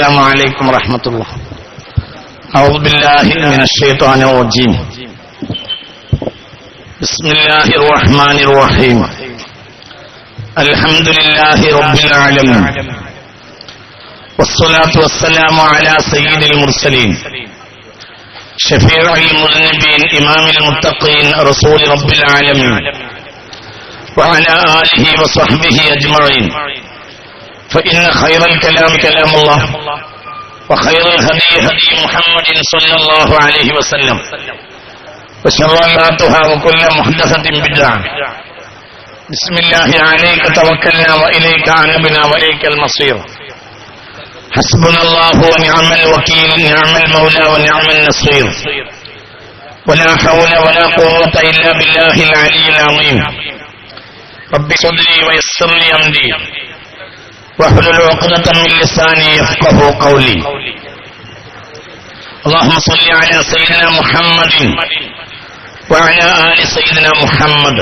السلام عليكم ورحمة الله. أعوذ بالله من الشيطان الرجيم. بسم الله الرحمن الرحيم. الحمد لله رب العالمين. والصلاة والسلام على سيد المرسلين. شفيع المذنبين إمام المتقين رسول رب العالمين. وعلى آله وصحبه أجمعين. فإن خير الكلام كلام الله وخير الهدي هدي محمد صلى الله عليه وسلم وشر الناتها وكل محدثة بدعة. بسم الله عليك توكلنا وإليك عنبنا وإليك المصير. حسبنا الله ونعم الوكيل نعم المولى ونعم النصير. ولا حول ولا قوة إلا بالله العلي العظيم. رب صدري ويسر لي أمري. واحلل عقدة من لساني يفقه قولي اللهم صل على سيدنا محمد وعلى آل سيدنا محمد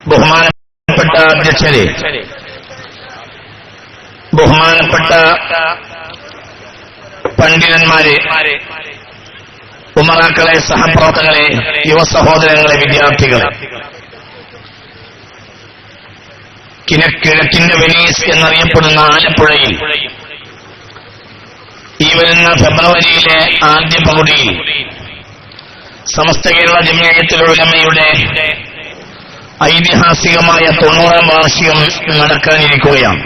ബഹുമാനപ്പെട്ട അധ്യക്ഷരെ ബഹുമാനപ്പെട്ട പണ്ഡിതന്മാരെ ഉമറാക്കളെ സഹപ്രവർത്തകളെ യുവ സഹോദരങ്ങളെ വിദ്യാർത്ഥികളെ. കിഴക്കിഴക്കിന്റെ വെനീസ് എന്നറിയപ്പെടുന്ന ആലപ്പുഴയിൽ ഈ വരുന്ന ഫെബ്രുവരിയിലെ ആദ്യ പകുതിയിൽ സമസ്ത കേരള ജമിയത്തിലുള്ളമയുടെ ഐതിഹാസികമായ തൊണ്ണൂറാം വാർഷികം നടക്കാനിരിക്കുകയാണ്.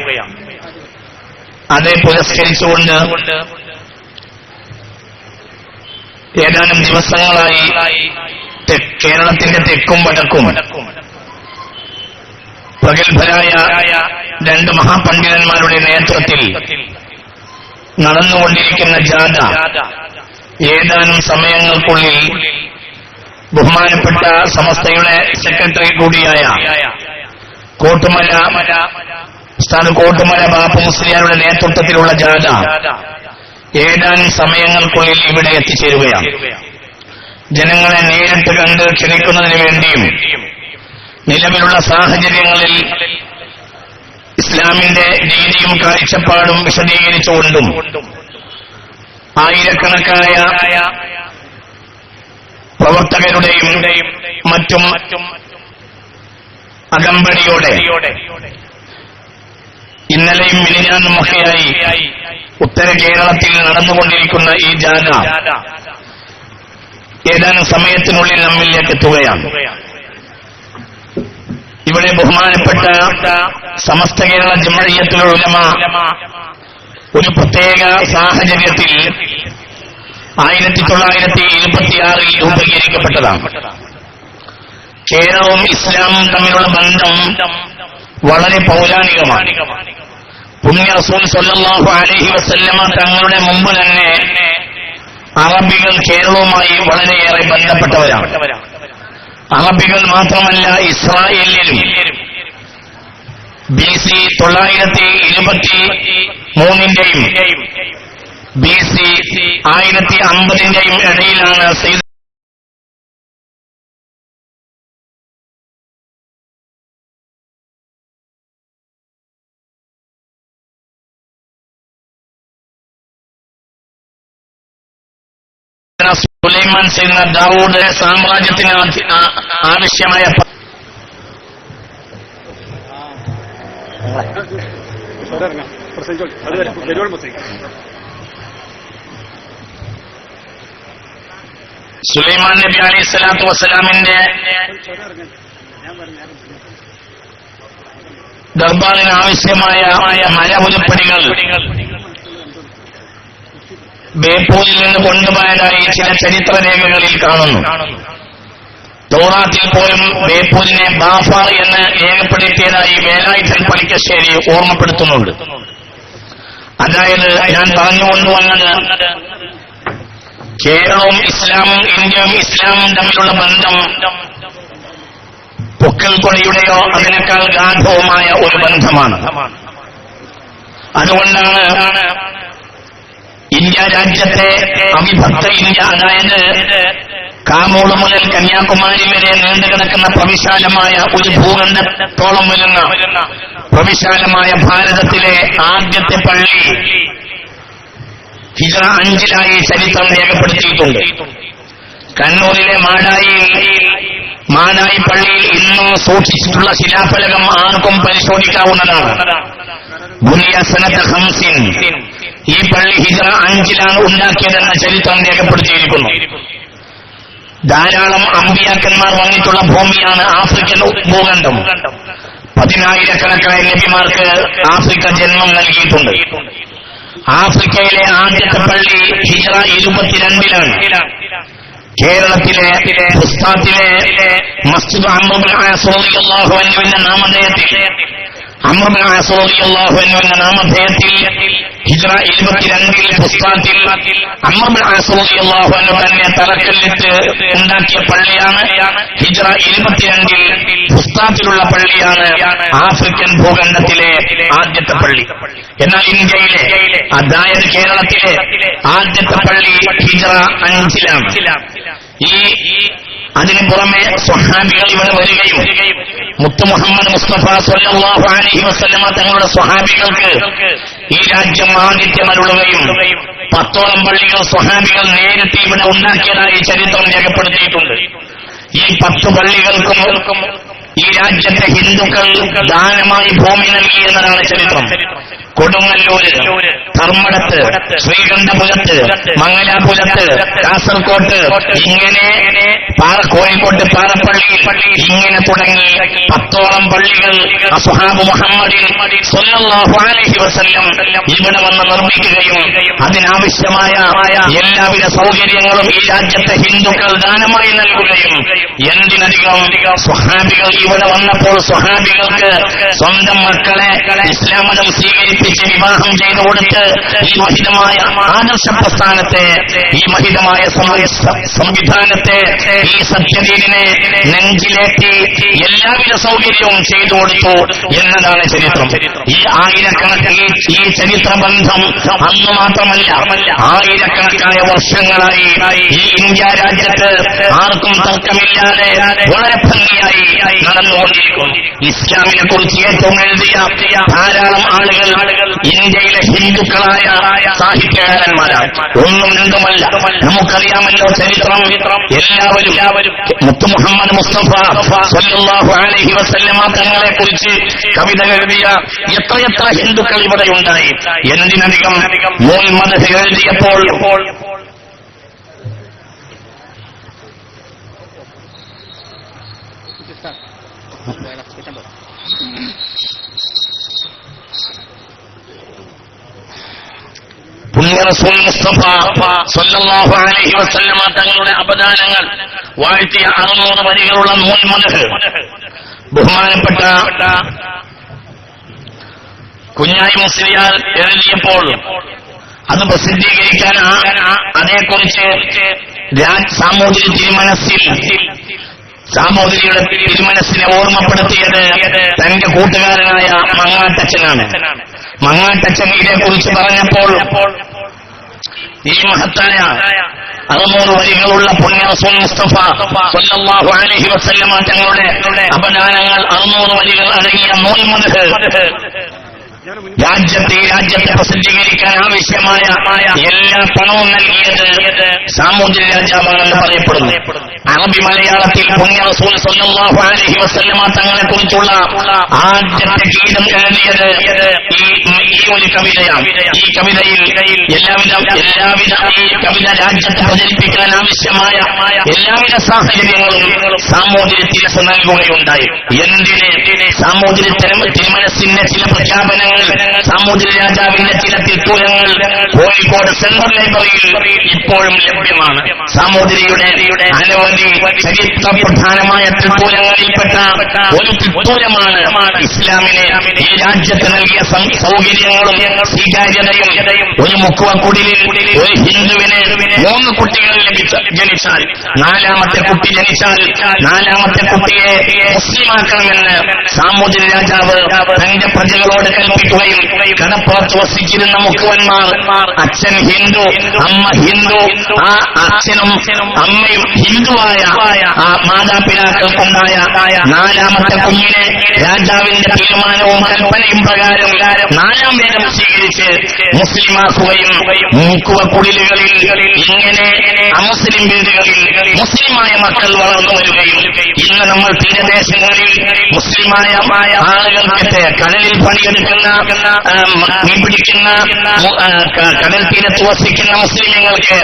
അതേ പുരസ്കരിച്ചുകൊണ്ട് ഏതാനും ദിവസങ്ങളായി കേരളത്തിന്റെ തെക്കും വടക്കും പ്രഗത്ഭരായ രണ്ട് മഹാപണ്ഡിതന്മാരുടെ നേതൃത്വത്തിൽ നടന്നുകൊണ്ടിരിക്കുന്ന ജാഥ ഏതാനും സമയങ്ങൾക്കുള്ളിൽ ബഹുമാനപ്പെട്ട സമസ്തയുടെ സെക്രട്ടറി കൂടിയായ കോട്ടുമല ഉസ്താദ് കോട്ടുമല ബാപ്പു മുസ്ലിയാരുടെ നേതൃത്വത്തിലുള്ള ജാഥ ഏതാനും സമയങ്ങൾക്കുള്ളിൽ ഇവിടെ എത്തിച്ചേരുകയാണ്. ജനങ്ങളെ നേരിട്ട് കണ്ട് ക്ഷണിക്കുന്നതിന് വേണ്ടിയും നിലവിലുള്ള സാഹചര്യങ്ങളിൽ ഇസ്ലാമിന്റെ രീതിയും കാഴ്ചപ്പാടും വിശദീകരിച്ചുകൊണ്ടും ആയിരക്കണക്കായ പ്രവർത്തകരുടെയും മറ്റും അകമ്പടിയോടെ ഇന്നലെയും മിനിഞ്ഞാന്നുമൊക്കെയായി ഉത്തര കേരളത്തിൽ നടന്നുകൊണ്ടിരിക്കുന്ന ഈ ജാഥ ഏതാനും സമയത്തിനുള്ളിൽ നമ്മിലേക്ക് എത്തുകയാണ്. ഇവിടെ ബഹുമാനപ്പെട്ട സമസ്ത കേരള ജമഴിയത്തിലുള്ള ഒരു പ്രത്യേക സാഹചര്യത്തിൽ ആയിരത്തി തൊള്ളായിരത്തി ഇരുപത്തിയാറിൽ രൂപീകരിക്കപ്പെട്ടതാണ്. കേരളവും ഇസ്ലാമും തമ്മിലുള്ള ബന്ധം വളരെ പൗരാണികമാണ്. പുണ്യ റസൂൽ സല്ലാഹു അലൈഹി വസല്ലമ തങ്ങളുടെ മുമ്പ് തന്നെ അറബികൾ കേരളവുമായി വളരെയേറെ ബന്ധപ്പെട്ടവരാണ്. അറബികൾ മാത്രമല്ല ഇസ്രായേലിലും ബി സി തൊള്ളായിരത്തി ഇരുപത്തി മൂന്നിന്റെയും ബി സി ആയിരത്തി അമ്പതിന്റെയും ഇടയിലാണ് സുലൈമാൻ ചെയ്യുന്ന ദാവൂദ് സാമ്രാജ്യത്തിന് ആവശ്യമായ സുലൈമാൻ നബി അലൈഹി സ്വലാത്തു വസ്സലാമിന്റെ ദർബാറിന് ആവശ്യമായ മരപുരപ്പടികൾ ബേപ്പൂരിൽ നിന്ന് കൊണ്ടുപോയതായി ചില ചരിത്ര രേഖകളിൽ കാണുന്നു. തോറാത്തിൽ പോലും ബേപ്പൂരിനെ ബാഫ എന്ന് രേഖപ്പെടുത്തിയതായി വേലായുധൻ പണിക്കശ്ശേരി ഓർമ്മപ്പെടുത്തുന്നുണ്ട്. അതായത് ഞാൻ പറഞ്ഞുകൊണ്ടുവന്നത് കേരളവും ഇസ്ലാമും ഇന്ത്യയും ഇസ്ലാമും തമ്മിലുള്ള ബന്ധം പൊക്കൽ കൊടിയുടെയോ അതിനേക്കാൾ ഗാന്ധവുമായ ഒരു ബന്ധമാണ്. അതുകൊണ്ടാണ് ഇന്ത്യ രാജ്യത്തെ അവിഭക്ത ഇന്ത്യ അതായത് കാമൂൾ മുതൽ കന്യാകുമാരി വരെ നീണ്ടു കിടക്കുന്ന പ്രവിശാലമായ ഒരു ഭൂഖണ്ഡത്തോളം വരുന്ന പ്രവിശാലമായ ഭാരതത്തിലെ ആദ്യത്തെ പള്ളി ഹിജറ അഞ്ചിലായി ചരിത്രം രേഖപ്പെടുത്തിയിട്ടുണ്ട്. കണ്ണൂരിലെ മാടായി മാടായി പള്ളിയിൽ ഇന്നും സൂക്ഷിച്ചിട്ടുള്ള ശിലാഫലകം ആർക്കും പരിശോധിക്കാവുന്നതാണ്. ബുനിയ സനത്ത് ഹംസിൻ ഈ പള്ളി ഹിജറ അഞ്ചിലാണ് ഉണ്ടാക്കിയതെന്ന ചരിത്രം രേഖപ്പെടുത്തിയിരിക്കുന്നു. ധാരാളം അമ്പിയാക്കന്മാർ വന്നിട്ടുള്ള ഭൂമിയാണ് ആഫ്രിക്കൻ ഭൂഖണ്ഡം. പതിനായിരക്കണക്കായ നബിമാർക്ക് ആഫ്രിക്ക ജന്മം നൽകിയിട്ടുണ്ട്. ആഫ്രിക്കയിലെ ആദ്യത്തെ പള്ളി ഹിജറ ഇരുപത്തിരണ്ടിലാണ്. കേരളത്തിലെ പുസ്താത്തിലെ മസ്ജിദ് അഹമ്മദ് നാമധേയത്തിൽ അമ്മുബിൻഹു എന്നുവിന്റെ നാമധേയത്തിൽ ഹിജറ ഇരുപത്തിരണ്ടിൽ പുസ്താത്തിൽ അമ്മുബിൻഹു എന്ന് തന്നെ തറക്കല്ലിട്ട് ഉണ്ടാക്കിയ പള്ളിയാണ് ഹിജറ ഇരുപത്തിരണ്ടിൽ പുസ്താത്തിലുള്ള പള്ളിയാണ് ആഫ്രിക്കൻ ഭൂഖണ്ഡത്തിലെ ആദ്യത്തെ പള്ളി എന്നാൽ ഇന്ത്യയിലെ അതായത് കേരളത്തിലെ ആദ്യത്തെ പള്ളി ഹിജറ അഞ്ചിലാണ് ഈ അതിനു പുറമെ സ്വഹാബികൾ ഇവിടെ വരികയും മുത്തു മുഹമ്മദ് മുസ്തഫ സല്ലല്ലാഹു അലൈഹി വസല്ലമ തങ്ങളുടെ സ്വഹാബികൾക്ക് ഈ രാജ്യം ആദിത്യം അരുളുകയും പത്തോളം പള്ളികൾ സ്വഹാബികൾ നേരിട്ട് ഇവിടെ ഉണ്ടാക്കിയതായി ചരിത്രം രേഖപ്പെടുത്തിയിട്ടുണ്ട്. ഈ പത്ത് പള്ളികൾക്കും ഈ രാജ്യത്തെ ഹിന്ദുക്കൾ ദാനമായി ഭൂമി നൽകി എന്നതാണ് ചരിത്രം. കൊടുങ്ങല്ലൂര് ധർമ്മടത്ത് ശ്രീകണ്ഠപുരത്ത് മംഗലാപുരത്ത് കാസർകോട്ട് ഇങ്ങനെ കോഴിക്കോട്ട് പാറപ്പള്ളി ഇങ്ങനെ തുടങ്ങി പത്തോളം പള്ളികൾ അസുഹാബ് സ്വല്ലല്ലാഹു അലൈഹി വസല്ലം ഇവിടെ വന്ന് നിർമ്മിക്കുകയും അതിനാവശ്യമായ എല്ലാവിധ സൗകര്യങ്ങളും ഈ രാജ്യത്തെ ഹിന്ദുക്കൾ ദാനമായി നൽകുകയും എന്തിനധികം സ്വഹാബികൾ ഇവിടെ വന്നപ്പോൾ സ്വഹാബികൾക്ക് സ്വന്തം മക്കളെ ഇസ്ലാം മതം സ്വീകരിപ്പിച്ച് വിവാഹം ചെയ്തു കൊടുത്ത് ഈ മഹിതമായ ആദർശ പ്രസ്ഥാനത്തെ ഈ മഹിതമായ സംവിധാനത്തെ ഈ സത്യദീനെ നെഞ്ചിലേറ്റി എല്ലാവിധ സൗകര്യവും ചെയ്തു കൊടുത്തു എന്നതാണ് ചരിത്രം. ഈ ആയിരക്കണക്കിന് ഈ ചരിത്ര ബന്ധം അന്ന് മാത്രമല്ല ആയിരക്കണക്കായ വർഷങ്ങളായി ഈ ഇന്ത്യ രാജ്യത്ത് ആർക്കും തർക്കമില്ലാതെ വളരെ ഭംഗിയായി നടന്നുകൊണ്ടിരിക്കുന്നു. ഇസ്ലാമിനെ കുറിച്ച് ഏറ്റവും എഴുതിയ ധാരാളം ആളുകൾ ഇന്ത്യയിലെ ഹിന്ദുക്കളായ സാഹിത്യകാരന്മാരാണ്. ഒന്നും രണ്ടുമല്ല. നമുക്കറിയാമല്ലോ ചരിത്രം. എല്ലാവരും മുത്തു മുഹമ്മദ് മുസ്തഫ വസല്ലമ തങ്ങളെ കുറിച്ച് കവിത എഴുതിയ എത്രയെത്ര ഹിന്ദുക്കൾ ഇവിടെ ഉണ്ടായി. എന്തിനധികം മൂൽ മദഹ് എഴുതിയപ്പോൾ പുണ്യ റസൂൽ മുസ്തഫ സല്ലല്ലാഹു അലൈഹി വസല്ലമ തങ്ങളുടെ അപദാനങ്ങൾ വാഴ്ത്തിയ അറുന്നൂറ് വരികളുള്ള നൂൽ മദഹ് ബഹുമാനപ്പെട്ട കുഞ്ഞായി മുസ്ലിയാർ എഴുതിയപ്പോൾ അത് പ്രസിദ്ധീകരിക്കാൻ അതേക്കുറിച്ച് സാമൂതിരി തിരുമനസ്സിൽ സാമൂതിരിയുടെ തിരുമനസ്സിനെ ഓർമ്മപ്പെടുത്തിയത് തന്റെ കൂട്ടുകാരനായ മങ്ങാട്ടച്ചനാണ് മങ്ങാട്ടച്ചൻ കുറിച്ച് പറഞ്ഞപ്പോൾ ഈ മഹത്തായ അറുന്നൂറ് വരികളുള്ള പുണ്യ തങ്ങളുടെ അപദാനങ്ങൾ അറുന്നൂറ് വരികൾ അടങ്ങിയ നൂൽമദഹ് രാജ്യത്തെ രാജ്യത്തെ പ്രസിദ്ധീകരിക്കാൻ ആവശ്യമായ എല്ലാ പണവും നൽകിയത് സാമൂതിരി രാജാവാണെന്ന് പറയപ്പെടുന്നു. അറബി മലയാളത്തിൽ പുണ്യ റസൂൽ അലൈഹി വസല്ലമ തങ്ങളെ കുറിച്ചുള്ള ആദ്യത്തെ ഗീതം എഴുതിയത് ഈ ഒരു കവിതയാണ്. ഈ കവിതയിൽ എല്ലാവിധ എല്ലാവിധ ഈ കവിത രാജ്യത്തെ പ്രചരിപ്പിക്കാൻ ആവശ്യമായ എല്ലാവിധ സാഹചര്യങ്ങളും സാമൂതിരി തിരസ് നൽകുകയുണ്ടായി. എന്തിനെ? തിരുമ- തിരുമനസിന്റെ ചില പ്രഖ്യാപനങ്ങൾ സാമൂതിരി രാജാവിന്റെ ചില തിരുത്തൂരങ്ങൾ കോഴിക്കോട് സെൻട്രൽ ലൈബ്രറിയിൽ ഇപ്പോഴും ലഭ്യമാണ്. സാമൂതിരിയുടെ അനവധി ചരിത്ര പ്രധാനമായ തിരുത്തൂരങ്ങളിൽപ്പെട്ട ഒരു തിരുത്തൂരമാണ് ഇസ്ലാമിനെ ഈ രാജ്യത്ത് നൽകിയ സൗകര്യങ്ങളും സ്വീകാര്യതയും ഒരു മുക്കുവക്കുടിലിൽ ഒരു ഹിന്ദുവിനെ മൂന്ന് കുട്ടികൾ ലഭിച്ച ജനിച്ചാൽ നാലാമത്തെ കുട്ടി ജനിച്ചാൽ നാലാമത്തെ കുട്ടിയെ മുസ്ലിമാക്കണമെന്ന് സാമൂതിരി രാജാവ് തന്റെ പ്രജകളോട് കൽപ്പിക്കുകയും കടപ്പുറത്ത് വസിച്ചിരുന്ന മുക്കുവന്മാർ അച്ഛൻ ഹിന്ദു അമ്മ ഹിന്ദു ആ അച്ഛനും അമ്മയും ഹിന്ദുവായ ആ മാതാപിതാക്കൾക്കുണ്ടായ നാലാമത്തെ കുഞ്ഞിനെ രാജാവിന്റെ തീരുമാനവും കൽപ്പനയും പ്രകാരം നാലാം വേദം സ്വീകരിച്ച് മുസ്ലിമാക്കുകയും മൂക്കുവ കുടിലുകളിൽ ഇങ്ങനെ അമുസ്ലിം വീടുകളിൽ മുസ്ലിമായ മക്കൾ വളർന്നു വരികയും ഇന്ന് നമ്മൾ തീരദേശങ്ങളിൽ മുസ്ലിമായ ആളുകൾക്ക് കടലിൽ പണിയെടുക്കുന്ന മീൻ പിടിക്കുന്ന കടൽ തീരത്ത് വസിക്കുന്ന മുസ്ലിങ്ങൾക്ക്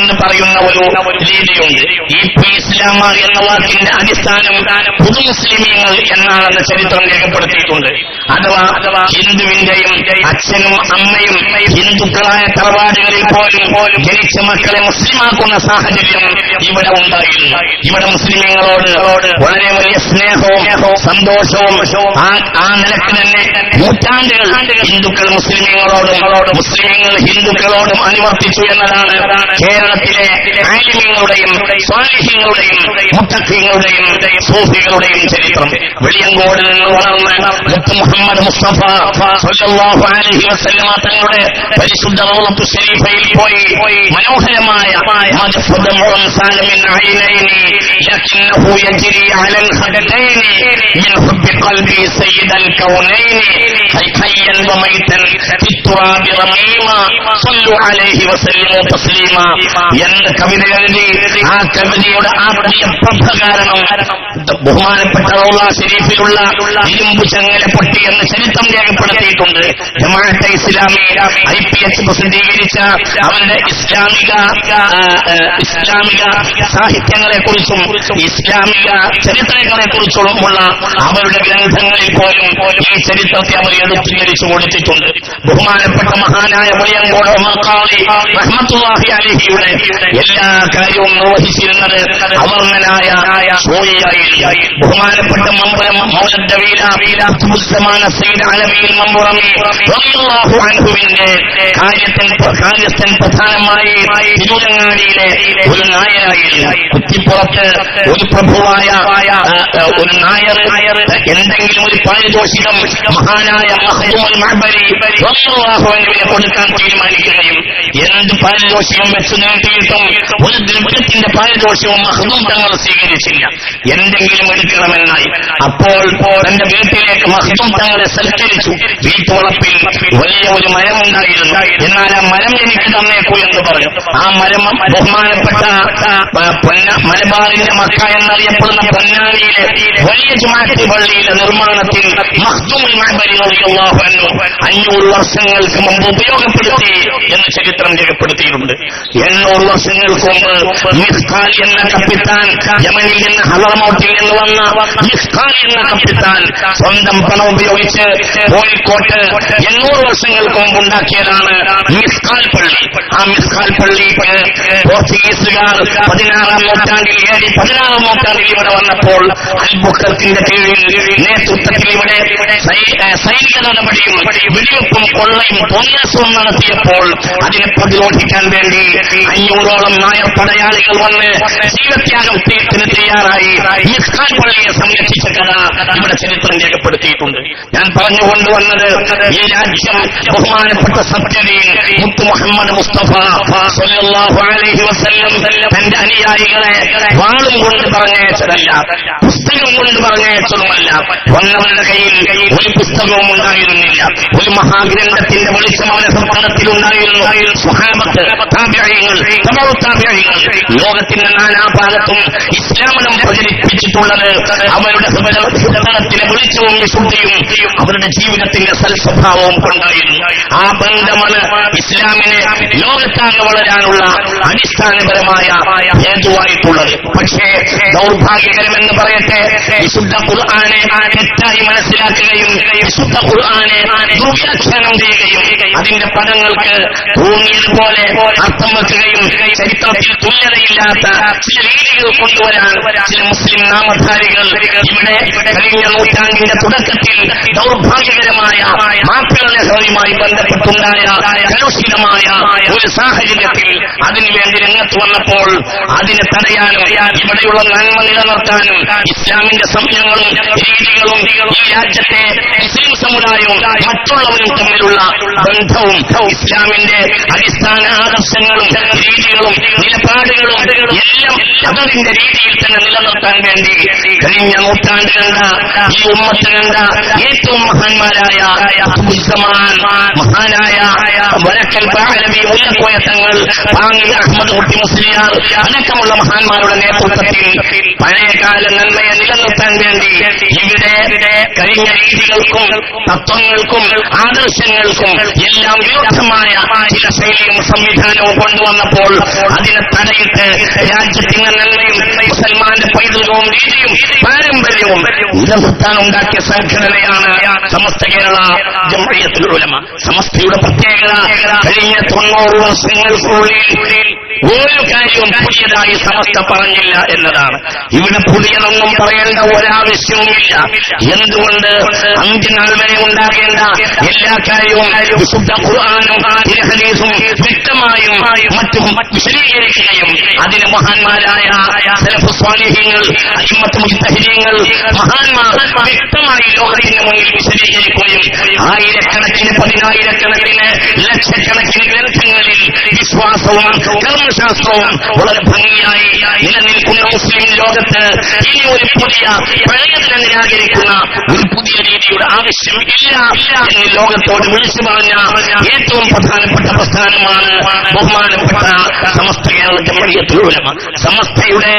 എന്ന് പറയുന്ന ഒരു രീതിയുണ്ട്. ഈ ഇസ്ലാമാർ എന്ന വാക്കിന്റെ അടിസ്ഥാനം പുതു മുസ്ലിമീങ്ങൾ എന്നാണെന്ന് ചരിത്രം രേഖപ്പെടുത്തിയിട്ടുണ്ട്. അഥവാ അഥവാ ഹിന്ദുവിന്റെയും അച്ഛനും അമ്മയും ഹിന്ദുക്കളായ തറവാടുകളിൽ പോലും പോലും ജനിച്ച മക്കളെ മുസ്ലിമാക്കുന്ന സാഹചര്യം ഇവിടെ ഉണ്ടായിരുന്നു. ഇവിടെ മുസ്ലിമീങ്ങളോട് വളരെ വലിയ സ്നേഹവും സന്തോഷവും ആ നിലയ്ക്ക് നൂറ്റാണ്ടുകൾ ഹിന്ദുക്കൾ മുസ്ലിമീങ്ങളോടും മുസ്ലിമങ്ങൾ ഹിന്ദുക്കളോടും അനുവർത്തിച്ചു എന്നതാണ് കേരളത്തിലെ ആലിമ്യങ്ങളുടെയും സ്വാലിഹ്യങ്ങളുടെയും മുത്തഖ്യങ്ങളുടെയും സൂഫികളുടെയും ചരിത്രം. വെളിയങ്കോട് നിന്ന് വളർന്ന് മുഹമ്മദ് മുസ്തഫ സല്ലല്ലാഹു അലൈഹി വസല്ലമ തങ്ങളുടെ പരിശുദ്ധ റൗളത്തു ശരീഫയിൽ പോയി. മനോഹരമായ മദ്ഫദ സാലമിൻ മിൻ ഐനൈനി ലകിന്നഹു യജ്രി അലൽ ഖദൈനി മിൻ ഹുബ്ബി ഖൽബി സയ്യിദൽ കൗനൈനി ഹയ്യൻ വമൈതൻ ഫിത്തുറാബി റമീമ സല്ലു അലൈഹി വസല്ലമു തസ്ലീമ. എന്ന കവിത എഴുതി? ആ കവിതയുടെ ആ പ്രിയ പ്രഭ കാരണം ബഹുമാനപ്പെട്ട റൗള ശരീഫിലുള്ള ഇരുമ്പു ചങ്ങല പൊട്ടി എന്ന് ചരിത്രം രേഖപ്പെടുത്തിയിട്ടുണ്ട്. Jamaat-e Islami I P H പ്രസിദ്ധീകരിച്ച അവരുടെ ഇസ്ലാമിക ഇസ്ലാമിക സാഹിത്യങ്ങളെ കുറിച്ചും ഇസ്ലാമിക ചരിത്രങ്ങളെ കുറിച്ചുമുള്ള അവരുടെ ഗ്രന്ഥങ്ങളിൽ പോലും ഈ ചരിത്രത്തെ അവർ എടുത്തീകരിച്ചു കൊടുത്തിട്ടുണ്ട്. ബഹുമാനപ്പെട്ട മഹാനായ അലിഹിയുടെ എല്ലാ കാര്യവും നിർവഹിച്ചിരുന്നത് അവർണനായ ബഹുമാനപ്പെട്ട മമ്പലം മൗലദ്ദവീല റളിയല്ലാഹു അൻഹുവിന്റെ കാര്യത്തിൽ കാര്യസ്ഥൻ പ്രധാനമായി തിരുവങ്ങാടിയിലെ ഒരു നായരായിരുന്നു. കുറ്റിപ്പുറത്ത് ഒരു പ്രഭുവായ ഒരു നായർ എന്തെങ്കിലും ഒരു പാരിതോഷികം മഹാനായ കൊടുക്കാൻ തീരുമാനിക്കുകയും എന്ത് പാരിതോഷികം വെച്ച് നീട്ടിയിട്ടും ഒരു ദ്രവ്യത്തിന്റെ പാരദോഷവും മഹദൂം തങ്ങൾ സ്വീകരിച്ചില്ല. എന്തെങ്കിലും എടുക്കണമെന്നായി. അപ്പോൾ തന്റെ വീട്ടിലേക്ക് മഹദൂം തങ്ങളെ സൽക്കരിച്ചു. വീട്ടുവളപ്പിൽ വലിയ ഒരു മരം ഉണ്ടായിരുന്നു. എന്നാൽ ആ മരം എനിക്ക് തന്നേക്കൂ എന്ന് പറഞ്ഞു. ആ മരം ബഹുമാനപ്പെട്ട പൊന്ന മലബാറിന്റെ മക്ക എന്നറിയപ്പെടുന്ന പൊന്നാനിയിലെ വലിയ ജുമാറ്റി പള്ളിയിലെ നിർമ്മാണത്തിൽ മഹദൂം അഞ്ഞൂറ് വർഷങ്ങൾക്ക് മുമ്പ് ഉപയോഗപ്പെടുത്തി എന്ന് ചരിത്രം രേഖപ്പെടുത്തിയിട്ടുണ്ട് എണ്ണൂറ് വർഷങ്ങൾക്ക് എന്ന കപ്പിത്താൻ യമനിൽ നിന്ന് ഹലറമോട്ടിൽ നിന്ന് വന്ന എന്ന കപ്പിത്താൻ സ്വന്തം പണം ഉപയോഗിച്ച് കോഴിക്കോട്ട് എണ്ണൂറ് വർഷങ്ങൾക്ക് മുമ്പ് ഉണ്ടാക്കിയതാണ് മിസ്കാൽ പള്ളി ആ മിസ്കാൽ പള്ളി പോർച്ചുഗീസുകാർ പതിനാറാം നൂറ്റാണ്ടിൽ ഏഴ് പതിനാറാം നൂറ്റാണ്ടിൽ ഇവിടെ വന്നപ്പോൾ അൽബുക്കത്തിന്റെ കീഴിൽ നേതൃത്വത്തിൽ ഇവിടെ സൈനിക നടപടിയും വെടിവെപ്പും കൊള്ളയും പൊന്നസവും നടത്തിയപ്പോൾ അതിനെ പ്രതിരോധിക്കാൻ വേണ്ടി അഞ്ഞൂറോളം നായർ പടയാളികൾ വന്ന് ജീവത്യാഗം തീർത്തിന് തയ്യാറായി ഇസ്ലാം പള്ളിയെ സംരക്ഷിച്ച കഥ ഇവിടെ ചരിത്രം രേഖപ്പെടുത്തിയിട്ടുണ്ട്. ഞാൻ പറഞ്ഞു കൊണ്ടുവന്നത് ഈ രാജ്യം ബഹുമാനപ്പെട്ട സത്യതയിൽ മുത്തു മുഹമ്മദ് മുസ്തഫ അലൈഹി തന്റെ അനുയായികളെ വാളും കൊണ്ട് പറഞ്ഞയച്ചതല്ല പുസ്തകം കൊണ്ട് പറഞ്ഞയച്ചതുമല്ല. വന്നവരുടെ കയ്യിൽ ഒരു പുസ്തകവും ഉണ്ടായിരുന്നില്ല. ഒരു മഹാഗ്രന്ഥത്തിന്റെ വെളിച്ചം അവരുടെ സന്താനത്തിലുണ്ടായിരുന്നു സുഹാബത്ത് താബ്യങ്ങൾ താബ്യങ്ങൾ ലോകത്തിന്റെ നാനാഭാഗത്തും ഇസ്ലാമനം പ്രചരിപ്പിച്ചിട്ടുള്ളത് അവരുടെ ഹൃദയത്തിലെ വെളിച്ചവും വിശുദ്ധിയും അവരുടെ ജീവിതത്തിന്റെ സൽസ്വഭാവവും കൊണ്ടായിരുന്നു. ആ ബന്ധമാണ് ഇസ്ലാമിനെ ലോകത്താകെ വളരാനുള്ള അടിസ്ഥാനപരമായ ഹേതുവായിട്ടുള്ളത്. പക്ഷേ ദൗർഭാഗ്യകരമെന്ന് പറയട്ടെ വിശുദ്ധ ഖുർആനെ തെറ്റായി മനസ്സിലാക്കുകയും വിശുദ്ധ ഖുർആനെ ദുർവ്യാഖ്യാനം ചെയ്യുകയും അതിന്റെ പദങ്ങൾക്ക് തുടങ്ങിയതുപോലെ അർത്ഥം വെക്കുകയും ചരിത്രത്തിൽ തുല്യതയില്ലാത്ത ചില രീതികൾ കൊണ്ടുവരാൻ ചില മുസ്ലിം നാമധാരികൾ ഇവിടെ കഴിഞ്ഞ നൂറ്റാണ്ടിന്റെ തുടക്കത്തിൽ ദൗർഭാഗ്യകരമായ മാപ്പിള ലഹരിയുമായി ബന്ധപ്പെട്ടുണ്ടായ കലുഷിതമായ ഒരു സാഹചര്യത്തിൽ അതിനുവേണ്ടി രംഗത്ത് വന്നപ്പോൾ അതിനെ തടയാനും ഇവിടെയുള്ള നന്മ നിലനിർത്താനും ഇസ്ലാമിന്റെ സംയങ്ങളും രീതികളും ഈ രാജ്യത്തെ മുസ്ലിം സമുദായവും മറ്റുള്ളവരും തമ്മിലുള്ള ബന്ധവും ഇസ്ലാമിന്റെ അടിസ്ഥാന ആദർശങ്ങളും രീതികളും നിലപാടുകളും എല്ലാം അതതിന്റെ രീതിയിൽ തന്നെ നിലനിർത്താൻ വേണ്ടി കഴിഞ്ഞ നൂറ്റാണ്ട് കണ്ട ഈ ഉമ്മത്ത് കണ്ട ഏറ്റവും മഹാന്മാരായ മഹാനായ വരക്കൽ ബാലവി ഉല്ലക്കോയ തങ്ങൾ പാങ്ങി അഹമ്മദ് കുട്ടി മുസ്ലിയാർ അടക്കമുള്ള മഹാന്മാരുടെ നേതൃത്വത്തിൽ പഴയകാല നന്മയെ നിലനിർത്താൻ വേണ്ടി ഇവിടെ കഴിഞ്ഞ രീതികൾക്കും തത്വങ്ങൾക്കും ആദർശങ്ങൾക്കും എല്ലാം വിരുദ്ധമായ ചില ശൈലിയും സംവിധാനവും കൊണ്ടുവന്നപ്പോൾ അതിനെ തടയിട്ട് രാജ്യത്തിന്റെ നന്മയും മുസൽമാന്റെ പൈതൃകവും രീതിയും പാരമ്പര്യവും നിലനിർത്താൻ ഉണ്ടാക്കിയ സംഘടനയാണ് സമസ്ത കേരള ഉലമ. സമസ്തയുടെ പ്രത്യേകത കഴിഞ്ഞ തൊണ്ണൂറ് വർഷങ്ങൾക്കുള്ളിൽ ഒരു കാര്യവും പുതിയതായി സമസ്ത പറഞ്ഞില്ല എന്നതാണ്. ഇവിടെ പുതിയതൊന്നും പറയേണ്ട ഒരാവശ്യവുമില്ല. എന്തുകൊണ്ട് അന്ത്യനാൾ വരെ ഉണ്ടാകേണ്ട എല്ലാ കാര്യവും വിശുദ്ധ ഖുർആാനും വ്യക്തമായും മറ്റും വിശദീകരിക്കുകയും അതിന് മഹാന്മാരായ സ്വാലിഹ്യങ്ങൾ അഹിമത്ത് മുസ്തഹിര്യങ്ങൾ മഹാന്മാർ വ്യക്തമായി ലോകത്തിന് മുന്നിൽ വിശദീകരിക്കുകയും ആയിരക്കണക്കിന് പതിനായിരക്കണക്കിന് ലക്ഷക്കണക്കിന് ഗ്രന്ഥങ്ങളിൽ വിശ്വാസവും കർമ്മശാസ്ത്രവും വളരെ ഭംഗിയായി നിലനിൽക്കുന്ന മുസ്ലിം ലോകത്ത് ഇനി ഒരു പുതിയ പഴയതിനെ നിരാകരിക്കുന്ന ഒരു പുതിയ രീതിയുടെ ആവശ്യം ഇല്ല എന്ന് ലോകത്തോട് വിളിച്ചു പറഞ്ഞ ഏറ്റവും പ്രധാനപ്പെട്ട പ്രസ്ഥാനമാണ് ബഹുമാനപ്പെട്ട സമസ്ത കേരള ഉലമ. സമസ്തയുടെ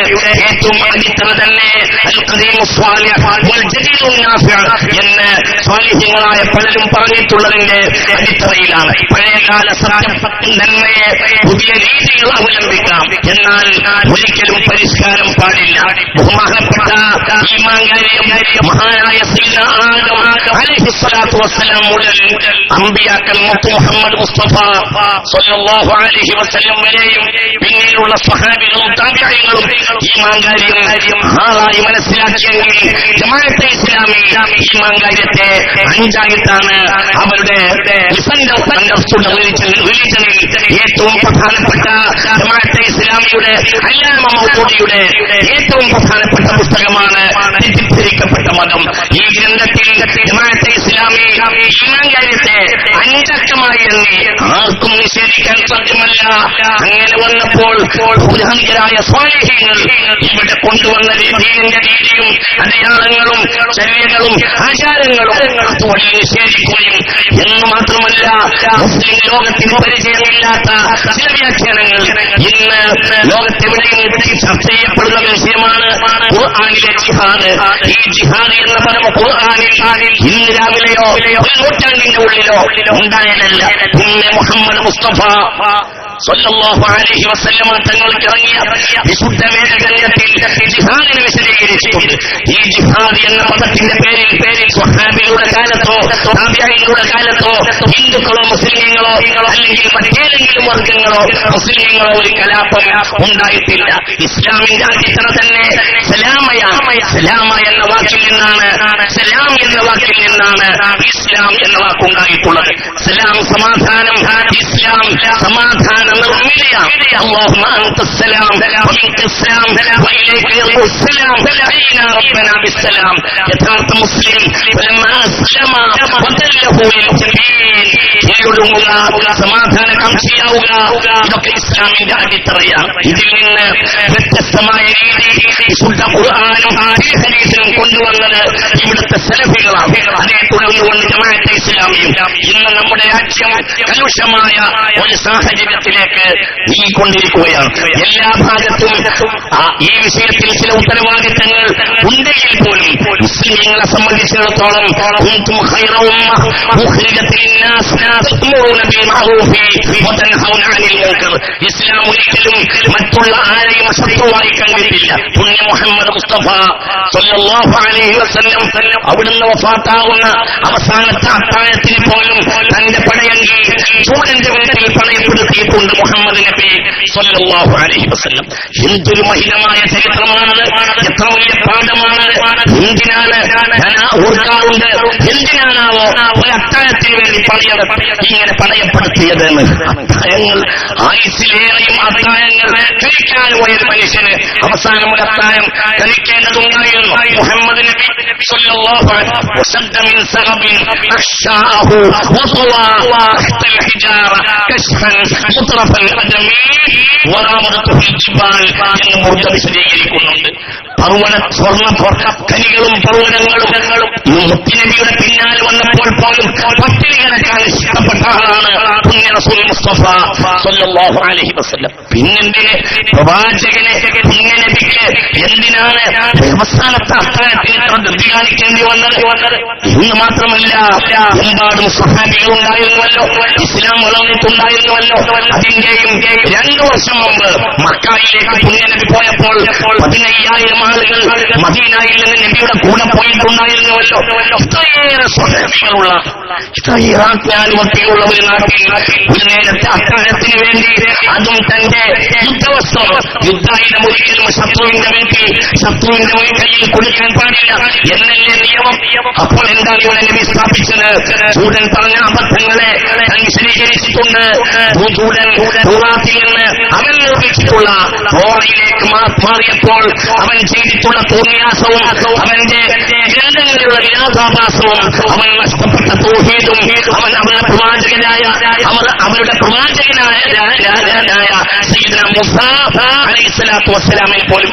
ഏറ്റവും അടിത്തറ തന്നെ എന്ന് സ്വാലിഹ്യങ്ങളായ പലരും പറഞ്ഞിട്ടുള്ളതിന്റെ അടിത്തറയിലാണ്. പഴയകാല സത്യം നന്മയെ പുതിയ രീതികൾ അവലംബിക്കാം. എന്നാൽ ഒരിക്കലും പരിഷ്കാരം പാടില്ല. ബഹുമാനപ്പെട്ട മഹാനായ വസ്സലാം മുതൽ അമ്പിയാക്കൾ മുത്തു മുഹമ്മദ് മുസ്തഫ സല്ലല്ലാഹു അലൈഹി വസല്ലം വരെയും പിന്നീടുള്ള സ്വഹാബികളും താബിഈങ്ങളും ഈമാങ്കാരിയും ആളായി മനസ്സിലാക്കിയെങ്കിൽ ജമാഅത്തെ ഇസ്ലാമി ഈമാങ്കാര്യത്തെ അഞ്ചായിട്ടാണ് അവരുടെ റിലീജനിൽ ഏറ്റവും പ്രധാനപ്പെട്ട ജമാഅത്തെ ഇസ്ലാമിയുടെ അല്ലാമ മൗദൂദിയുടെ ഏറ്റവും പ്രധാനപ്പെട്ട പുസ്തകമാണ് തെറ്റിദ്ധരിക്കപ്പെട്ട മതം. ഈ ഗ്രന്ഥത്തിൽ ജമാഅത്തെ ഇസ്ലാമി ഈമാങ്കാര്യത്തെ അഞ്ചക്കമായി എണ്ണി ആർക്കും നിഷേധിക്കാൻ സാധ്യമല്ല. അങ്ങനെ വന്നപ്പോൾ ഇവിടെ കൊണ്ടുവന്ന രീതിയുടെ രീതിയും അടയാളങ്ങളും ചര്യകളും ആചാരങ്ങളും അതുവഴി നിഷേധിക്കുകയും എന്ന് മാത്രമല്ല മുസ്ലിം ലോകത്തിന് പരിചയമില്ലാത്ത ചില വ്യാഖ്യാനങ്ങൾ. ഇന്ന് ലോകത്തെവിടെയും ചർച്ച ചെയ്യപ്പെടുന്ന വിഷയമാണ് ഖുർആാനിലെ ജിഹാദ്. ഈ ജിഹാദ് എന്ന പറയുമ്പോൾ ഖുർആാനിൽ ഇന്ന് രാവിലെയോ നൂറ്റാണ്ടിന്റെ ഉള്ളിലോ ഉണ്ടായതല്ല. പിന്നെ മുഹമ്മദ് മുസ്തഫ അലൈഹി ഇറങ്ങിയ വിശുദ്ധ ഈ എന്ന പദത്തിന്റെ പേരിൽ സ്വഹാബികളുടെ കാലത്തോ കാലത്തോ മുസ്ലിങ്ങളോ അല്ലെങ്കിൽ ഒരു കലാപം ഉണ്ടായിട്ടില്ല. ഇസ്ലാമിന്റെ അടിത്തറ തന്നെ സലാമ എന്ന വാക്കിൽ നിന്നാണ് സലാം എന്ന വാക്കിൽ നിന്നാണ് ഇസ്ലാം എന്ന വാക്കുണ്ടായിട്ടുള്ളത്. സലാം സമാധാനം ഇസ്ലാം സമാധാന another യഥാർത്ഥ മുസ്ലിം. കീഴൊടുങ്ങുക സമാധാന കാംക്ഷിയാവുക ഇതൊക്കെ ഇസ്ലാമിന്റെ അടിത്തറയാണ്. ഇതിൽ നിന്ന് വ്യത്യസ്തമായ രീതി ശുദ്ധ ഖുർആാനും ഹരീസിനും കൊണ്ടുവന്നത് ഇവിടുത്തെ സെലഫികളാണ്. അതിനെ തുടർന്നുകൊണ്ട് ജമാഅത്തെ ഇസ്ലാമിയും ഇന്ന് നമ്മുടെ രാജ്യം കലുഷമായ ഒരു സാഹചര്യത്തിലേക്ക് നീങ്ങിക്കൊണ്ടിരിക്കുകയാണ്. എല്ലാ ഭാഗത്തും ഈ വിഷയത്തിൽ ചില ഉത്തരവാദിത്തങ്ങൾ ഉണ്ടെങ്കിൽ പോലും മുസ്ലിങ്ങളെ സംബന്ധിച്ചിടത്തോളം ഇസ്ലാം ഒരിക്കലും മറ്റുള്ള ആരെയും ശത്രുവായി കണ്ടിട്ടില്ല. പുണ്യ മുഹമ്മദ് മുസ്തഫ അവിടുന്ന് വഫാത്താവുന്ന അവസാനത്തെ അത്താഴത്തിന് പോലും തന്റെ പടയങ്കി ചൂടന്റെ വീട്ടിൽ പണയപ്പെടുത്തിയിട്ടുണ്ട് മുഹമ്മദ് നബി സല്ലല്ലാഹു അലൈഹി വസല്ലം. എന്തൊരു മഹിതമായ ചരിത്രമാണത്. എത്ര വലിയ പാഠമാണ് എന്തിനാണ് ഓർക്കാറുണ്ട് എന്തിനാണാവോ ഒരു അത്താഴത്തിന് വേണ്ടി പണിയത് ഇങ്ങനെ പണയപ്പെടുത്തിയത് അത്താഴങ്ങൾ ആയുസിലേറെയും അത്താഴങ്ങൾ കഴിക്കാൻ പോയ ഒരു മനുഷ്യന് അവസാനം ഒരു അത്താഴം കഴിക്കേണ്ടതുണ്ടായിരുന്നു മുഹമ്മദ് നബി സല്ലല്ലാഹു അലൈഹി വസല്ലം സഹബിൻ അക്ഷാഹു വസവാ വഖ്തൽ ഹിജാറ കശ്ഫൻ മൂന്നാമത് തുഹിച്ചുബാൽ എന്ന മുദ്ര വിശദീകരിക്കുന്നുണ്ട് പർവത സ്വർണ കനികളും പർവതങ്ങളും മുത്തിനബിയുടെ പിന്നാലെ വന്നപ്പോൾ പോലും പട്ടിണി കിടക്കാൻ ഇഷ്ടപ്പെട്ട ആളാണ് പിന്നെന്തിന്? പ്രവാചകനെ ഇങ്ങനെ എന്തിനാണ് അവസാനത്തെ ഇത്ര ധൃതി കാണിക്കേണ്ടി വന്നത്? ഇന്ന് മാത്രമല്ല എമ്പാടും സഹാബികൾ ഉണ്ടായിരുന്നുവല്ലോ ഇസ്ലാം വളർന്നിട്ടുണ്ടായിരുന്നുവല്ലോ അതിന്റെയും രണ്ടു വർഷം മുമ്പ് മക്കായിലേക്ക് പുണ്യനബി പോയപ്പോൾ പതിനയ്യായിരം ആളുകൾ മദീനയിൽ നിന്ന് നബിയുടെ കൂടെ പോയിട്ടുണ്ടായിരുന്നുവല്ലോ ഇത്രയേറെ സ്വഹാബികളുള്ള ഇത്രയേറെ ആജ്ഞാനുവർത്തിയുള്ള ഒരു നാട്ടിൽ ഒരു നേരത്തെ അത്താഴത്തിന് വേണ്ടി അതും തന്റെ യുദ്ധവസ്ത്രം യുദ്ധായുധം ഒരിക്കലും ശത്രുവിന്റെ വീട്ടിൽ ശത്രുവിന്റെ കയ്യിൽ കൊടുക്കാൻ പാടില്ല. എന്നല്ലേ നിയമം? അപ്പോൾ എന്താണ് ഇവിടെ നബി സ്ഥാപിച്ചത്? ചൂടൻ പറഞ്ഞ അബദ്ധങ്ങളെ വിശദീകരിച്ചിട്ടുണ്ട് ചൂടൻ തൂറാത്തിൽ നിന്ന് അവൻ നിർമ്മിച്ചിട്ടുള്ള ഓറയിലേക്ക് മാറിയപ്പോൾ അവൻ ചെയ്തിട്ടുള്ള തോന്നിയാസവും അവന്റെ ഗ്രന്ഥങ്ങളിലുള്ള വിലാസാഭാസവും അവൻ നഷ്ടപ്പെട്ട തോഹീദും അവൻ അവരുടെ പ്രവാചകനായ അവരുടെ പ്രവാചകനായ മൂസ അലൈഹിസ്സലാത്തു വസ്സലാമിന് പോലും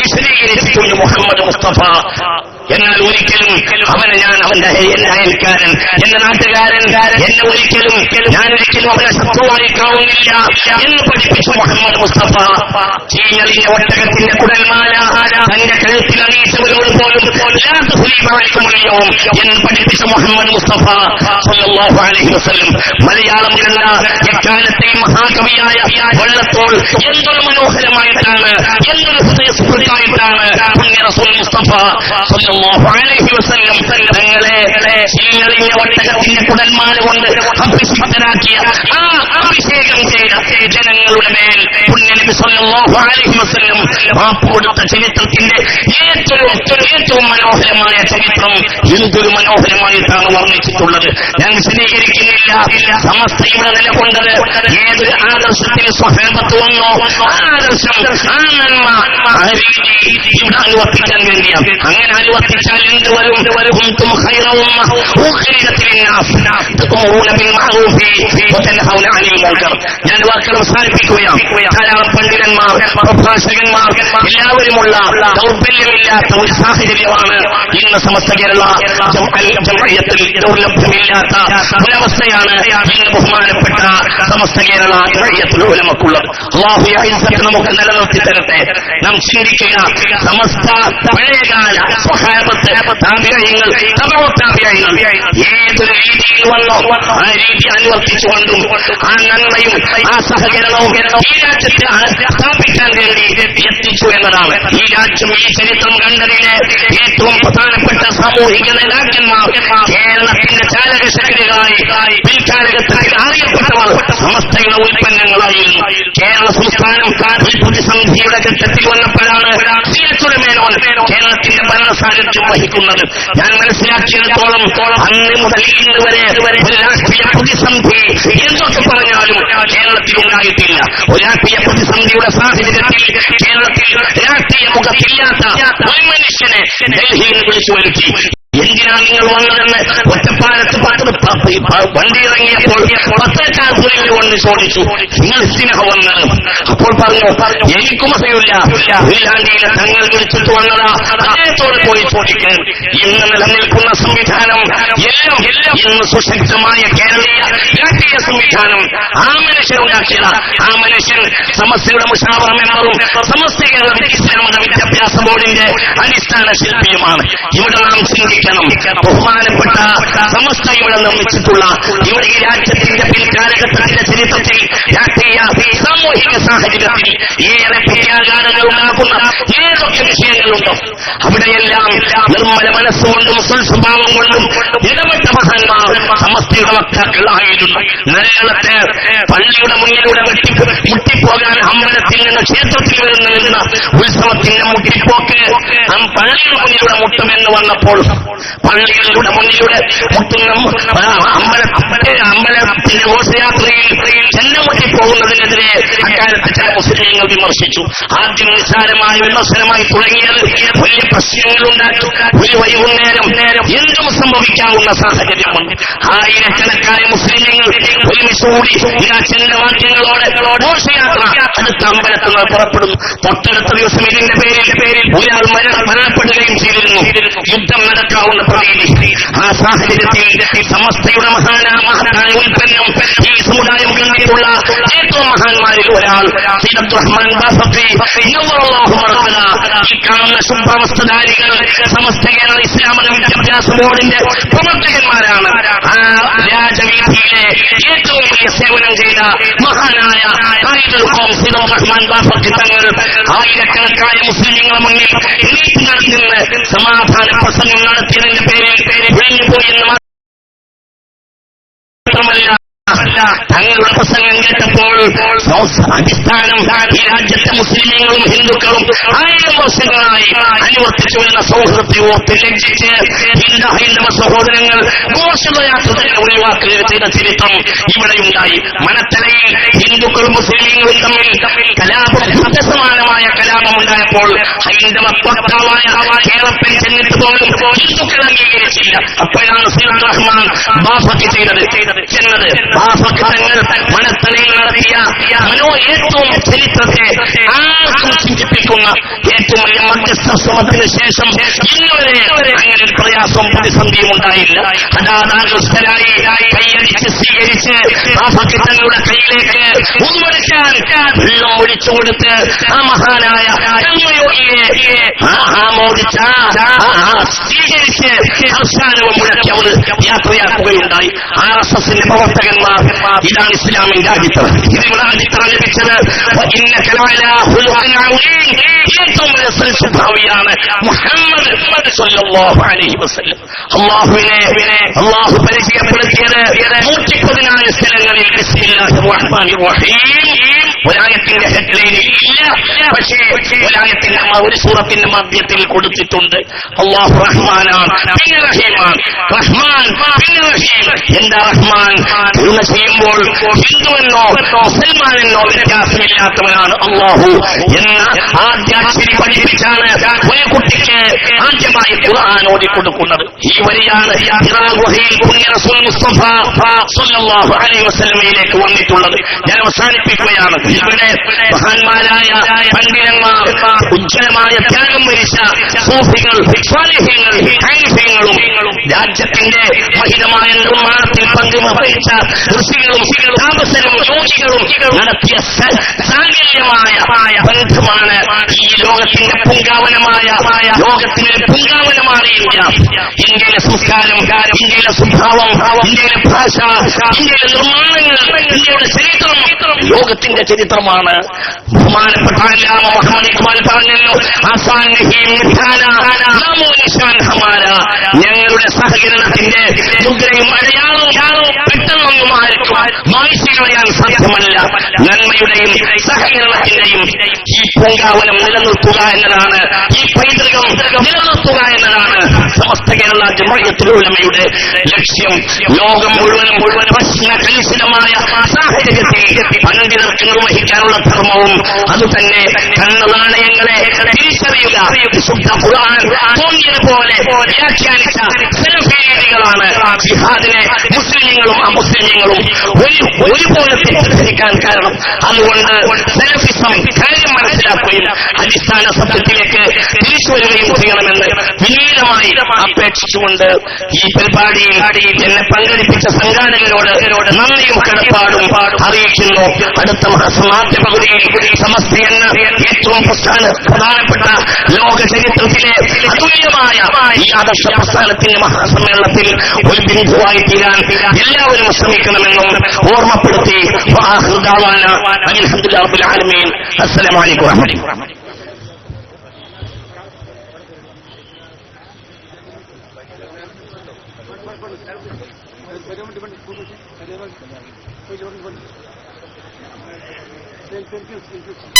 വിശദീകരിച്ചിട്ടുണ്ട് മുഹമ്മദ് മുസ്തഫ. എന്നാൽ ഒരിക്കലും അവനെ ഞാൻ അവന്റെ എന്റെ അയൽക്കാരൻ എന്റെ നാട്ടുകാരൻ എന്നെ ഒരിക്കലും ഞാൻ ഒരിക്കലും അവനെ ശത്രുവായി കാണുന്നില്ല എന്ന് പഠിപ്പിച്ചു മുഹമ്മദ് മുസ്തഫ. ചീഞ്ഞളിഞ്ഞ ഒട്ടകത്തിന്റെ കുടൽമാല തന്റെ കഴുത്തിൽ അണിയിച്ചവരോട് പോലും എന്ന് പഠിപ്പിച്ച മുഹമ്മദ് മുസ്തഫ സല്ലല്ലാഹു അലൈഹി വസല്ലം. മലയാളം എന്ന എക്കാലത്തെയും മഹാകവിയായ വള്ളത്തോൾ എന്തൊരു മനോഹരമായിട്ടാണ് എന്തൊരു ഹൃദയ പുണ്യ റസൂൽ മുസ്തഫ സല്ലല്ലാഹു അലൈഹി വസല്ലം തങ്ങളെ ചീഞ്ഞളിഞ്ഞ ഒട്ടകത്തിന്റെ കുടൽമാല കൊണ്ട് അഭിഷിക്തനാക്കിയ ആ അഭിഷേകം ചെയ്ത ജനങ്ങളുടെ മേൽ പുണ്യനബി സല്ലല്ലാഹു അലൈഹി വസല്ലം മാപ്പ് കൊടുത്ത ചരിത്രത്തിന്റെ ഏറ്റവും ഏറ്റവും മനോഹരമായ ചരിത്രം എന്തൊരു മനോഹരമായിട്ടാണ് വർണിച്ചിട്ടുള്ളത്. ഞാൻ വിശദീകരിക്കുന്നില്ല. സമസ്തയുടെ നിലകൊണ്ടത് ഏതൊരു ആദർശത്തിന് സ്വഹേമത്ത് തോന്നുന്നു. ആ ആദർശം ആ നന്മ ഇവിടെ അനുവർത്തിക്കാൻ വേണ്ടിയാണ് അങ്ങനെ അനുവർത്തിച്ചാൽ എന്ത് വരും? വരും ഞാൻ വാക്കുകൾ അവസാനിപ്പിക്കുകയാണ്. ധാരാളം പണ്ഡിതന്മാർ പ്രഭാഷകന്മാർ എല്ലാവരുമുള്ള ദൗർബല്യമില്ലാത്ത ഒരു സാഹചര്യമാണ് ഇന്ന് സമസ്ത കേരള ജമയത്തിൽ ദൗർലഭ്യമില്ലാത്ത ഒരവസ്ഥയാണ് ഇന്ന് ബഹുമാനപ്പെട്ട സമസ്ത കേരള ജമയത്തിൽ ഉലമക്കുള്ളത്. അള്ളാഹു നമുക്ക് നിലനിർത്തി തരട്ടെ നാം ചിന്തിക്കുക സമസ്ത പഴയകാല സ്വഹാബത്ത് താപിയങ്ങൾ തമോത്താപിയങ്ങൾ ഏതൊരു രീതിയിൽ വന്നോ ആ രീതി അനുവർത്തിച്ചുകൊണ്ടും ആ നന്മയും ആ സഹകരണവും ഈ രാജ്യത്തെ സ്ഥാപിക്കാൻ വേണ്ടി എത്തിച്ചു എന്നതാണ്. ഈ രാജ്യം ഈ ചരിത്രം കണ്ടതിലെ ഏറ്റവും പ്രധാനപ്പെട്ട സാമൂഹിക നേതാക്കന്മാർ കേരളത്തിന്റെ ചാലക ശക്തികളായി പിൽക്കാലഘട്ടത്തിൽ അറിയപ്പെട്ടവർ. സമസ്തയുടെ ഉൽപ്പന്നങ്ങളായിരുന്നു. കേരള സംസ്ഥാനം കാർഷിക പ്രതിസന്ധിയുടെ ഘട്ടത്തിൽ വന്നപ്പോഴാണ് സിയച്ചുടെ മേനോൻ കേരളത്തിന്റെ ഭരണസാരഥ്യം വഹിക്കുന്നത്. ഞാൻ മനസ്സിലാക്കിയിടത്തോളം അന്ന് മുതൽ ഇന്ന് വരെ ഒരു രാഷ്ട്രീയ പ്രതിസന്ധി എന്തൊക്കെ പറഞ്ഞാലും കേരളത്തിൽ ഉണ്ടായിട്ടില്ല. ഒരു രാഷ്ട്രീയ പ്രതിസന്ധിയുടെ സാഹചര്യത്തിൽ കേരളത്തിൽ രാഷ്ട്രീയ മുഖത്തില്ലാത്ത മനുഷ്യനെ ഡൽഹിയിൽ വിളിച്ചു വരുത്തി. എന്തിനാണ് നിങ്ങൾ വന്നതെന്ന് ഒറ്റപ്പാലത്ത് പത്ത് വണ്ടി ഇറങ്ങിയപ്പോൾ പുള്ളിൽ കൊണ്ട് ചോദിച്ചു നിങ്ങൾ സ്നേഹം വന്നത്? അപ്പോൾ പറഞ്ഞു എനിക്കും അറിയില്ല ഉല്ലാണ്ടിയിലെ തങ്ങൾ വിളിച്ചിട്ട് വന്നതാ. അദ്ദേഹത്തോട് പോയി ചോദിക്കാൻ. ഇന്ന് നിലനിൽക്കുന്ന സംവിധാനം എല്ലാം എല്ലാം ഇന്ന് സുശക്തമായ കേരളീയ രാഷ്ട്രീയ സംവിധാനം ആ മനുഷ്യൻ ഉണ്ടാക്കിയതാ. ആ മനുഷ്യൻ സമസ്തയുടെ മുഷാവറ മെമ്പറും സമസ്ത കേരള വിദ്യാഭ്യാസ ബോർഡിന്റെ അടിസ്ഥാന ശില്പിയുമാണ്. ഇവിടെ നാം ചിന്തിക്കണം ബഹുമാനപ്പെട്ട സമസ്ത ഇവിടെ നിർമ്മിച്ചിട്ടുള്ള ഇവിടെ ഈ രാജ്യത്തിന്റെ പിൽക്കാലഘട്ടത്തിന്റെ ചരിത്രത്തിൽ രാഷ്ട്രീയ സാമൂഹിക സാഹചര്യത്തിൽ ഏറെ പ്രത്യാഘാതങ്ങൾ ഉണ്ടാക്കുന്ന ഏതൊക്കെ വിഷയങ്ങളുണ്ടോ അവിടെയെല്ലാം നിർമ്മല മനസ്സുകൊണ്ടും സ്വസ്വഭാവം കൊണ്ടും ഇടപെട്ട മഹാന്മാർ സമസ്തയുടെ വക്താക്കളായിരുന്നു. നിലകളത്തെ പള്ളിയുടെ മുന്നിലൂടെ വെട്ടി മുട്ടിപ്പോകാൻ അമ്പലത്തിൽ നിന്ന് ക്ഷേത്രത്തിൽ വരുന്ന ഉത്സവത്തിന്റെ മുട്ടിപ്പോക്ക് പള്ളിയുടെ മുന്നിലൂടെ മുട്ടുമെന്ന് വന്നപ്പോൾ പള്ളികളുടെ മുന്നിലൂടെ മുട്ടുന്ന ആ, അമ്പല അമ്പലത്തിന്റെ ഘോഷയാത്രയിൽ ചെന്ന മുട്ടിപ്പോകുന്നതിനെതിരെ അക്കാലത്ത് ചില മുസ്ലിങ്ങൾ വിമർശിച്ചു. ആദ്യം നിസ്സാരമായ വിമർശനമായി തുടങ്ങിയത് വലിയ പ്രശ്നങ്ങൾ ഉണ്ടാക്കി. ഒരു വൈകുന്നേരം എന്തും സംഭവിക്കാവുന്ന സാഹചര്യമുണ്ട്. ആയിരക്കണക്കായ മുസ്ലിങ്ങൾ ഒരുമിച്ചുകൂടി ഇതാ ചെണ്ടവാദ്യങ്ങളോടെ ഘോഷയാത്ര അടുത്ത അമ്പലത്തിൽ നിന്ന് പുറപ്പെടുന്നു. തൊട്ടടുത്ത ദിവസം ഇതിന്റെ പേരിൽ പേരിൽ ഒരാൾ മരണപ്പെടുകയും ചെയ്തിരുന്നു. യുദ്ധം നടക്കാവുന്ന പ്രതീതി ആ സാഹചര്യത്തിൽ സമസ്തയുടെ മഹാന മഹത്തായ ഉൽപ്പന്നം ഈ സമുദായം കണ്ടിട്ടുള്ള ഏറ്റവും മഹാന്മാരിൽ ഒരാൾ റഹ്മാൻ ഈ കാണുന്ന ശുഭ്രവസ്ത്രധാരികൾ സമസ്ത കേരള ഇസ്ലാമിക വിദ്യാഭ്യാസ ബോർഡിന്റെ പ്രവർത്തകന്മാരാണ്. ആ രാജവീതിയിലെ ഏറ്റവും വലിയ സേവനം ചെയ്ത മഹാനായ ആയിരക്കണക്കായ മുസ്ലിങ്ങളെ മുന്നിൽ നടത്തി സമാധാന പ്രസംഗം നടത്തിയതിന്റെ പേരിൽ വിഴിഞ്ഞുപോയി എന്ന് മാത്രമല്ല തങ്ങളുടെ പ്രസംഗം കേട്ടപ്പോൾ അടിസ്ഥാനം ഈ രാജ്യത്തെ മുസ്ലിങ്ങളും ഹിന്ദുക്കളും ആയിരം വർഷങ്ങളായി അനുവർത്തിച്ചു വരുന്ന സൗഹൃദത്തെ ഓർത്ത് ലംഘിച്ച് ഹിന്ദ ഹൈന്ദവ സഹോദരങ്ങൾ ഘോഷയാത്ര തന്നെ ഒഴിവാക്കുക ചെയ്ത ചരിത്രം ഇവിടെയുണ്ടായി. മനത്തലയിൽ ഹിന്ദുക്കളും മുസ്ലിങ്ങളും തമ്മിൽ കലാപം സത്യസമാനമായ കലാപം ഉണ്ടായപ്പോൾ ഹൈന്ദവ തൊട്ടാവായ കേരളത്തിൽ ചെന്നിട്ട് പോലും ഹിന്ദുക്കൾ അംഗീകരിച്ചില്ല. അപ്പോഴാണ് സീറാൻ റഹ്മാൻ ബാഫക്ക് ചെയ്തത്. ചെന്നത്. തങ്ങൾ മണത്തലയിൽ നടത്തിയ മനോ ഏറ്റവും ചരിത്രത്തെ ആർക്കും ചിന്തിപ്പിക്കുന്ന ഏറ്റവും വലിയ മധ്യസ്ഥ ശ്രമത്തിന് ശേഷം അങ്ങനെ ഒരു പ്രയാസവും പ്രതിസന്ധിയും ഉണ്ടായില്ല അതാതാകൃഷ്ടരായി കൈയടിച്ച് സ്വീകരിച്ച് ബാഫക്ക് തങ്ങളുടെ കയ്യിലേക്ക് വെള്ളം ഒഴിച്ചു കൊടുത്ത് ആ മഹാനായ സ്വീകരിച്ച് യാത്രയാക്കുകയുണ്ടായി. ആർ എസ് എസിന്റെ പ്രവർത്തകന്മാർ ഇതാണ് ഇസ്ലാമിന്റെ അടിത്തറ ഇതിനുള്ള അടിത്തറ ലഭിച്ചത് അള്ളാഹുവിനെ അള്ളാഹു പരിചയപ്പെടുത്തിയത് നൂറ്റി പതിനാല് സ്ഥലങ്ങളിൽ ഒരായത്തിന്റെ ഹെഡ്ലൈനിൽ ഇല്ല. പക്ഷേ ഒരായത്തിന്റെ ഒരു സൂറത്തിന്റെ മധ്യത്തിൽ കൊടുത്തിട്ടുണ്ട്. അള്ളാഹു റഹ്മാനാണ് പിന്നെ റഹീമാണ്. റഹ്മാൻ പിന്നെ റഹീം. എന്താ റഹ്മാൻ? ചെയ്യുമ്പോൾ ഹിന്ദുവെന്നോ മുസൽമാനെന്നോ വ്യത്യാസമില്ലാത്തവനാണ് അള്ളാഹു എന്ന ആദ്യാക്ഷരി പഠിപ്പിച്ചാണ് ഒരു കുട്ടിക്ക് ആദ്യമായി ഖുർആൻ ഓതി കൊടുക്കുന്നത് ഈ വരിയാണ് വസല്ലമയിലേക്ക് വന്നിട്ടുള്ളത്. ഞാൻ അവസാനിപ്പിക്കുകയാണ്. ഇവിടെ മഹാന്മാരായ പണ്ഡിതന്മാർ ഉജ്ജ്വലമായ ത്യാഗം വരിച്ച സൂഫികൾ സ്വാലിഹ്യങ്ങൾ രാജ്യത്തിന്റെ മഹിതമായ നിർമ്മാണത്തിൽ പങ്കുവഹിച്ച ഋഷികളും താപസരും യോഗികളും നടത്തിയ സാങ്കല്യമായ ബന്ധമാണ് ഈ ലോകത്തിന്റെ പുങ്കാവനമായ ലോകത്തിന്റെ പുങ്കാവനമാണ് ഇന്ത്യ ഇന്ത്യയിലെ സംസ്കാരം ഇന്ത്യയിലെ സ്വഭാവം ഇന്ത്യയിലെ ഭാഷ ഇന്ത്യയിലെ നിർമ്മാണങ്ങൾ ഇന്ത്യയുടെ ചരിത്രം ലോകത്തിന്റെ ചരിത്രമാണ് ബഹുമാനപ്പെട്ട പറഞ്ഞല്ലോ. ഞങ്ങളുടെ സഹകരണത്തിന്റെ മുദ്രയും അടയാളവും ആർക്കും മായ്ച്ചു കളയാൻ സാധ്യമല്ല. നന്മയുടെയും സഹകരണത്തിന്റെയും ഈ പൂങ്കാവനം നിലനിർത്തുക എന്നതാണ് ഈ പൈതൃകം നിലനിർത്തുക എന്നതാണ് സമസ്ത കേരള ജമയത്തിലുള്ളമയുടെ ലക്ഷ്യം. ലോകം മുഴുവനും മുഴുവൻ പ്രശ്ന കലുഷിതമായ സാഹചര്യത്തിൽ പണ്ഡിതർക്ക് നിർവഹിക്കാനുള്ള ധർമ്മവും അതുതന്നെ കണ്ണനാണയങ്ങളെ തിരിച്ചറിയുക. വിശുദ്ധ ഖുർആൻ തോന്നിയതുപോലെ വ്യാഖ്യാനിച്ച രീതികളാണ് ജിഹാദിനെ മുസ്ലിങ്ങളും അമുസ്ലിങ്ങളും ഒരു ഒരുപോലെ തെറ്റിദ്ധരിക്കാൻ കാരണം. അതുകൊണ്ട് സെലഫിസം കാര്യം മനസ്സിലാക്കുകയും അടിസ്ഥാന സത്യത്തിലേക്ക് തിരിച്ചു വരികയും ചെയ്യണമെന്ന് വിനീതമായി അപേക്ഷിച്ചുകൊണ്ട് ഈ പരിപാടിയിൽ എന്നെ പങ്കെടുപ്പിച്ച സംഘാടകരോട് നന്ദിയും കടപ്പാടും അറിയിക്കുന്നു. അടുത്ത മാസം പകുതിയിൽ സമസ്ത എന്ന ഏറ്റവും പ്രസ്ഥാന പ്രധാനപ്പെട്ട ലോക ചരിത്രത്തിലെ അതുല്യമായ ഈ ആദർശ പ്രസ്ഥാനത്തിന്റെ മഹാസമ്മേളനത്തിൽ ഒളിപ്പിരി പോവായിത്തീരാൻ എല്ലാവരും ശ്രമിക്കണമെന്നും ഓർമ്മപ്പെടുത്തി അസ്സലാമലൈക്കും വാഹമലൈക്കും